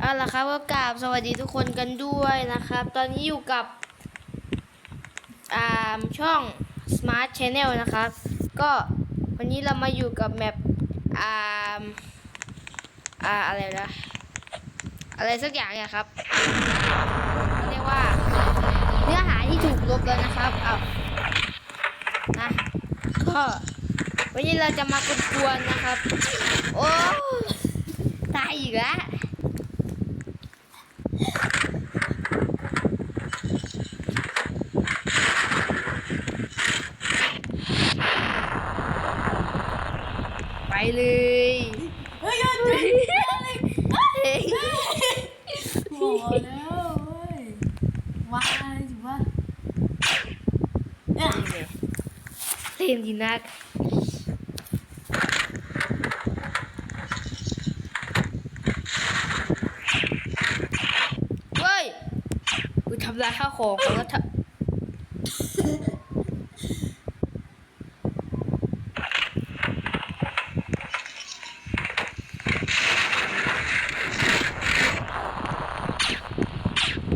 เอาละครับก็กราบสวัสดีทุกคนกันด้วยนะครับ ตอนนี้อยู่กับอ่าช่อง Smart Channel นะครับ ก็วันนี้เรามาอยู่กับแมปอ่าอ่าอะไรนะอะไรสักอย่างเนี่ยครับเรียกว่า เนื้อหาที่ถูกลบแล้วนะครับเอานะก็วันนี้เราจะมากวนๆนะครับ โอ้ตายอีกแล้ว เลยเฮ้ยหยุดหยุดเฮ้ยบอกแล้วเว้ยวายถือว่าเนี่ยเล่นดีนักเว้ยกูทำลายข้าวของแล้วทำ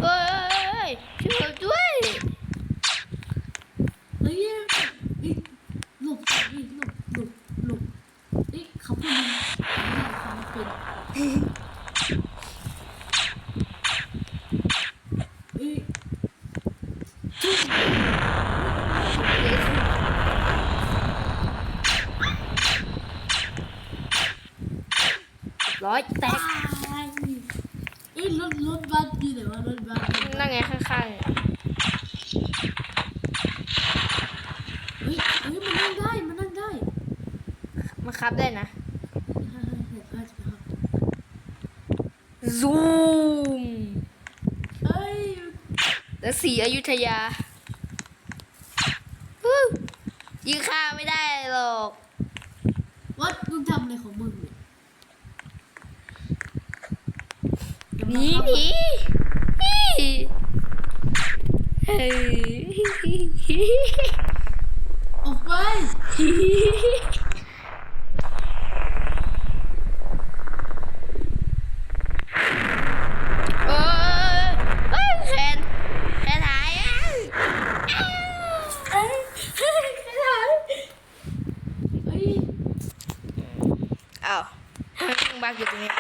เฮ้ยช่วยด้วย เฮ้ยเฮ้ยหลบเฮ้ยหลบหลบหลบเฮ้ยเขาเป็นเขาเป็นเฮ้ย ร้อยแตก ตายเฮ้ยรถรถบัสอยู่ไหนวะรถบัส นั่งไงข้าง เฮ้ยเฮ้ยมันนั่งได้มันนั่งได้ ๆมาค รับได้นะใช่ใช่ใช่ใช่ครับซูมเฮ้ยและสีอยุธยาฮู้ยิงฆ่าไม่ได้หรอกวัดมึงทำอะไรของมึงเนี่ยหนีหนีหนีเฮ้ยออกไป เออเอ้ยแขนแขนหายอะ เอ้ยเฮ้ยใครถ่ายเฮ้ย อ้าวทำไมมึงบักอยู่ตรงนี้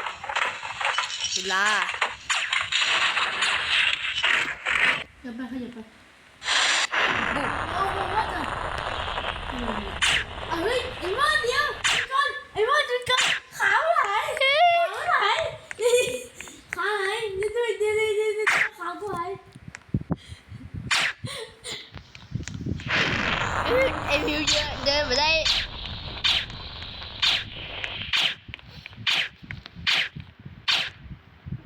เวลา อย่าไปขยับไปบุกเอาไปว่าจะเอาเฮ้ยไอ้มันเดียวหยุดก่อนไอ้ว่าหยุดก่อนขาหายขาหายขาหายเดี๋ยวเดี๋ยวเดี๋ยวเดี๋ยวเดี๋ยวขากูหาย เอ้ยไอ้พิวเยอะเดินมาได้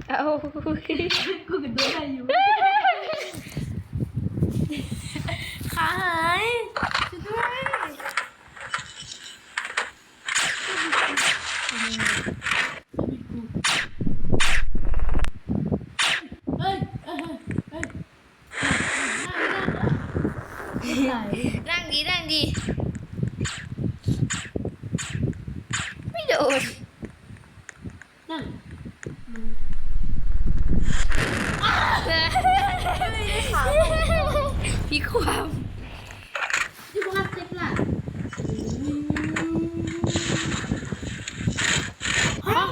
เอา กูกระโดดได้อยู่ขาหายช่วยด้วยเฮ้ยเฮ้ยเฮ้ยนั่งนั่งนั่ง นั่งดีนั่งดีไม่โดน นั่ง พี่ความ ที่บ้านเจ็บล่ะเอ้า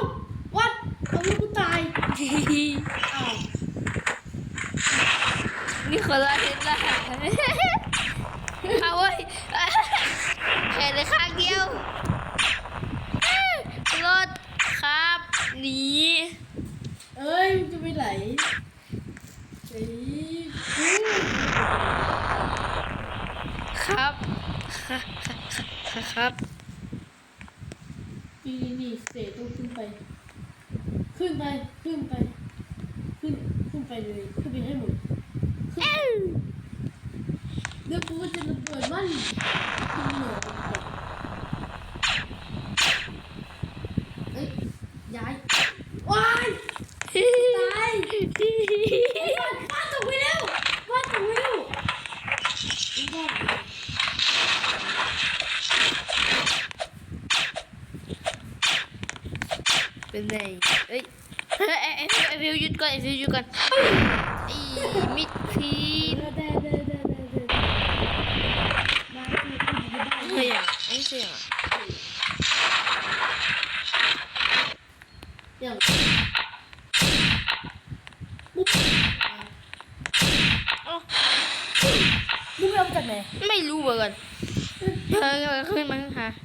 วัดเอาลูกกูตายเอ้า นี่คนละเห็นละเอาเว้ยแค่ในข้างเดียว รถครับหนีเอ้ยมันจะไปไหนเฮ้ครับ ครับนี่นี่นี่เสตต้องขึ้นไป ขึ้นไป เป็นไงเอ้ยเอ้ฟิวหยุดก่อนไอ้ฟิวหยุดก่อนไอ้ยมิดพีนเฮ้ยอะไอ้เสียงอะ ขึ้นมาค่ะ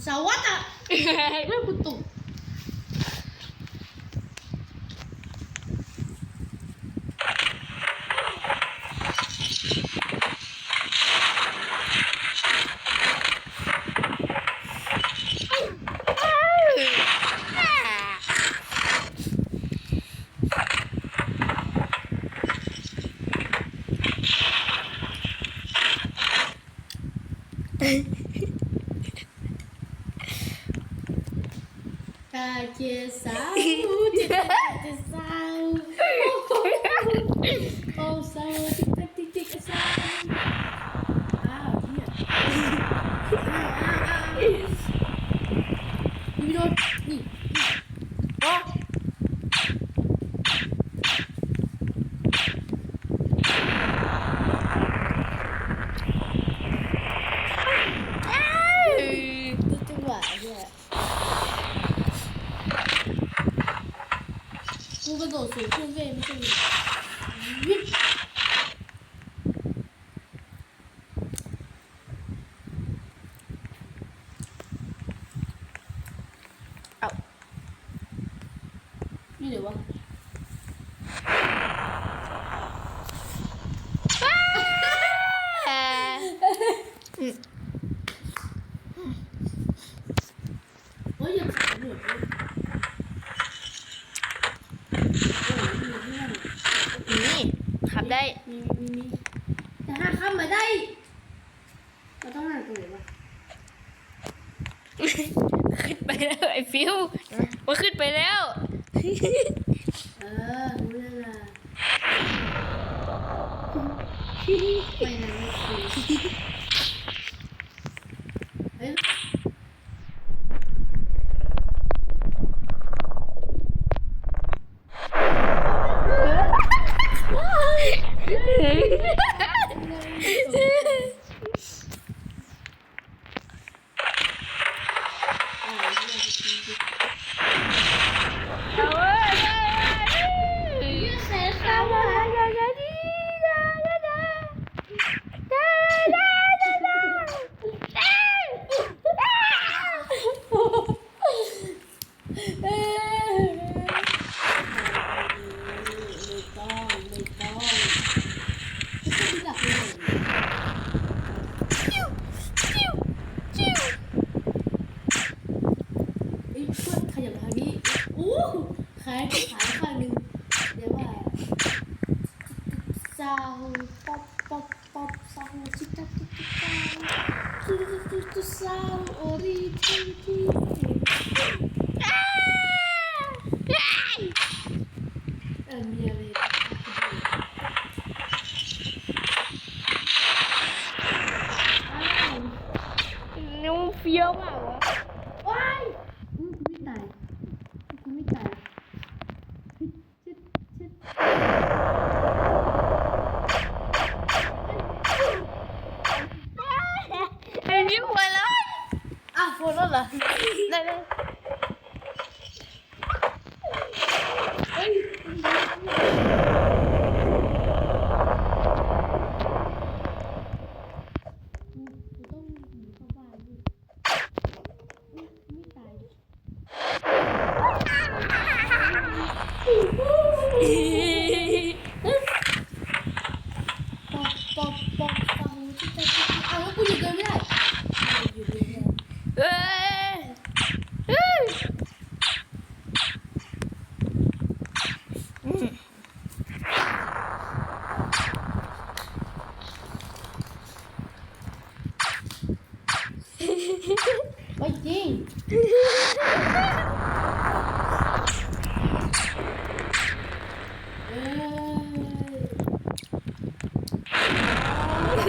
Sa wata! ได้มีมีมีแต่หาข้ามมาได้เราต้องนั่งตรงไหนวะขึ้นไปแล้วไอ้ฟิวมันขึ้นไปแล้ว เออรู้แล้วล่ะไม่น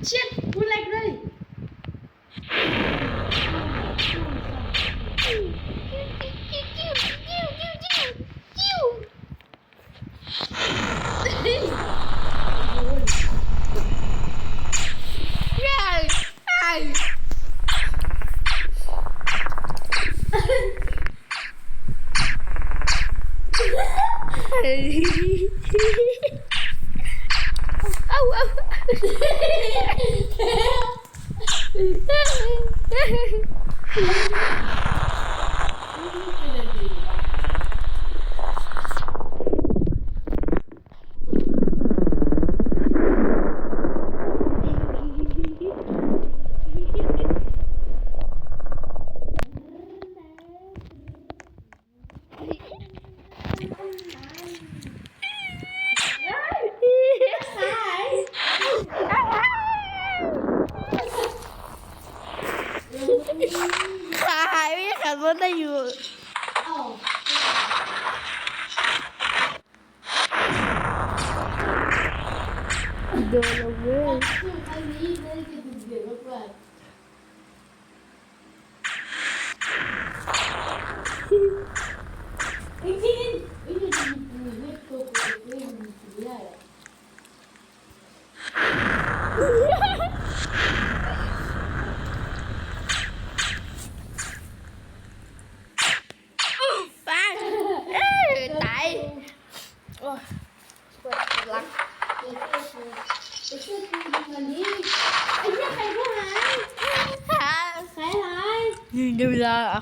切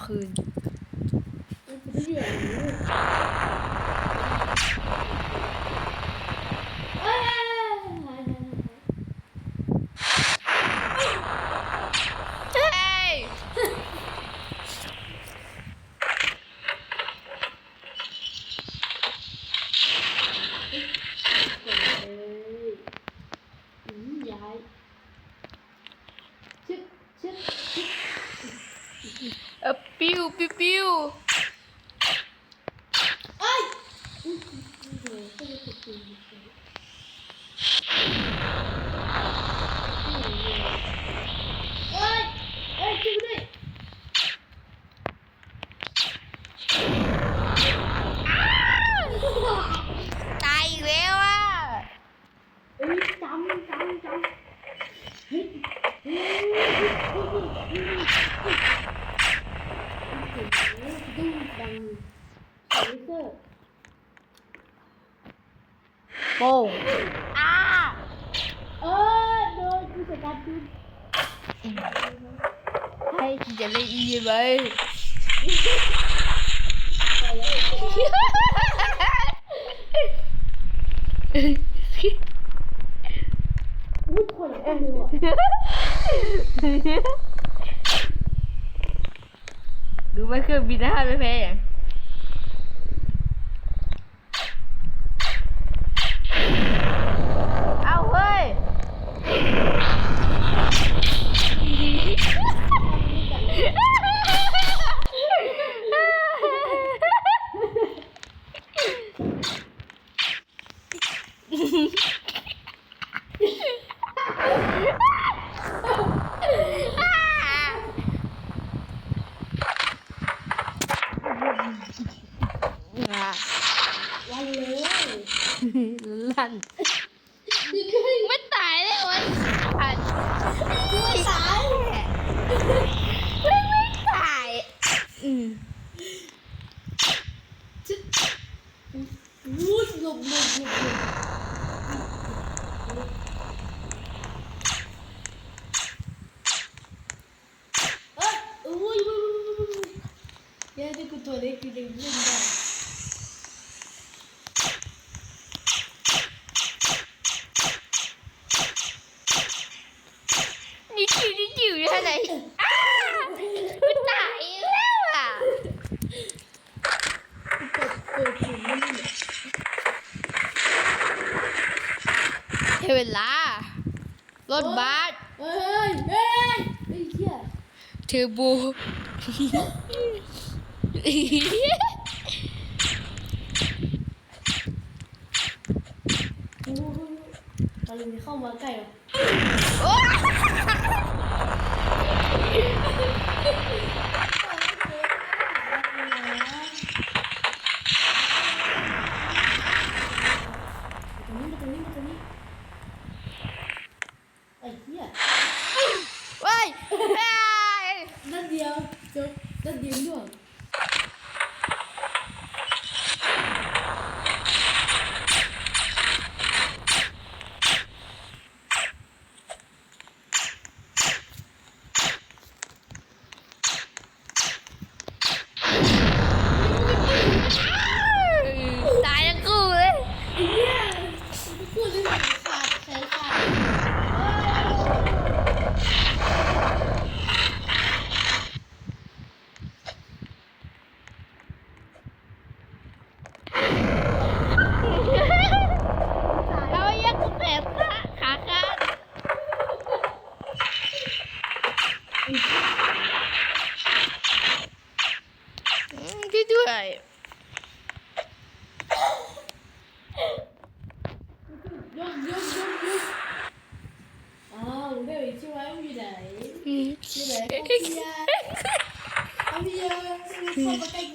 คืน Brasil! Bye. Yok yok yok yok. Yerde kutu oraya gidelim. ลา รถบัสเฮ้ยเฮ้ยไอ้เหี้ยเทอร์โบโอ้ยมันเข้ามาใกล้แล้ว 嗯。嘿嘿嘿。呀！嗯。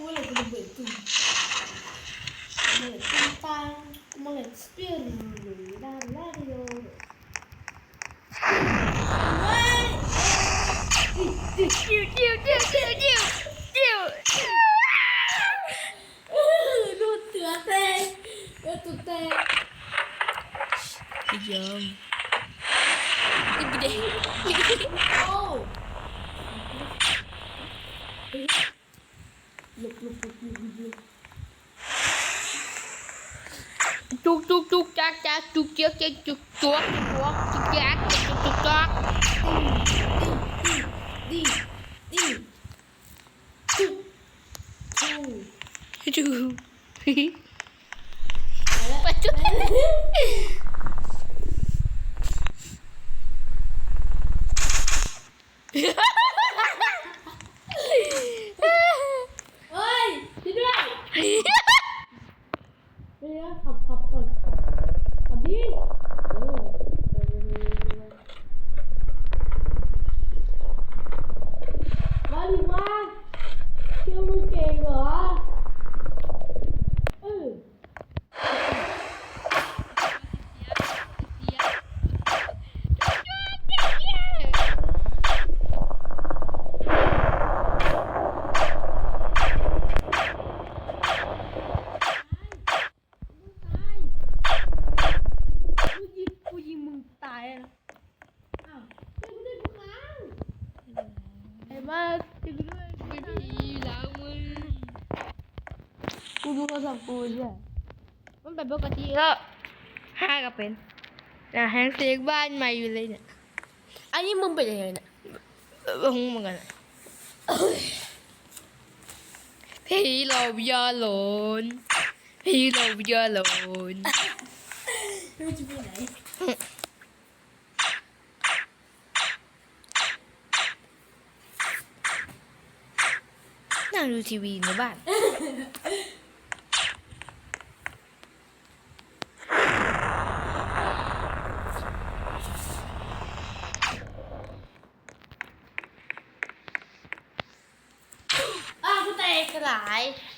จุกจุกจุกจุกจุกจุกจุกจุกจุก ก็ห้าก็เป็นนะแฮงเซกบ้านใหม่อยู่เลยเนี่ย อันนี้มึงเป็นยังไงเนี่ยงงเหมือนกันพี่เราอย่าหลนพี่เราอย่าหลนนนั่งดูทีวีในบ้าน Bye.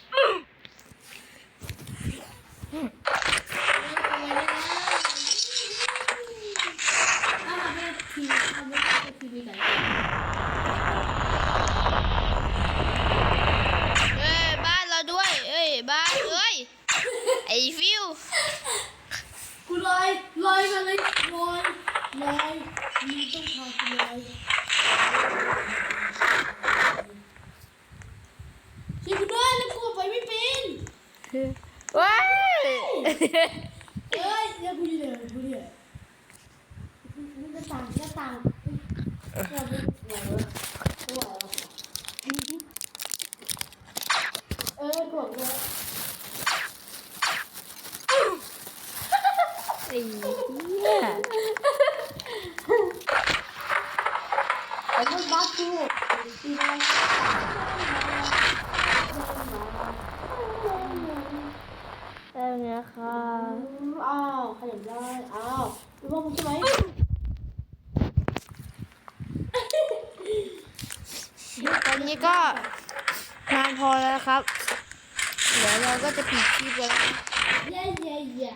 ได้ไหมคะอ้าวขยับได้อ้าวรู้ว่ามันใช่ไหมตอนนี้ก็นานพอแล้วครับ เดี๋ยวเราก็จะปิดคลิปแล้วเย้เย้เย้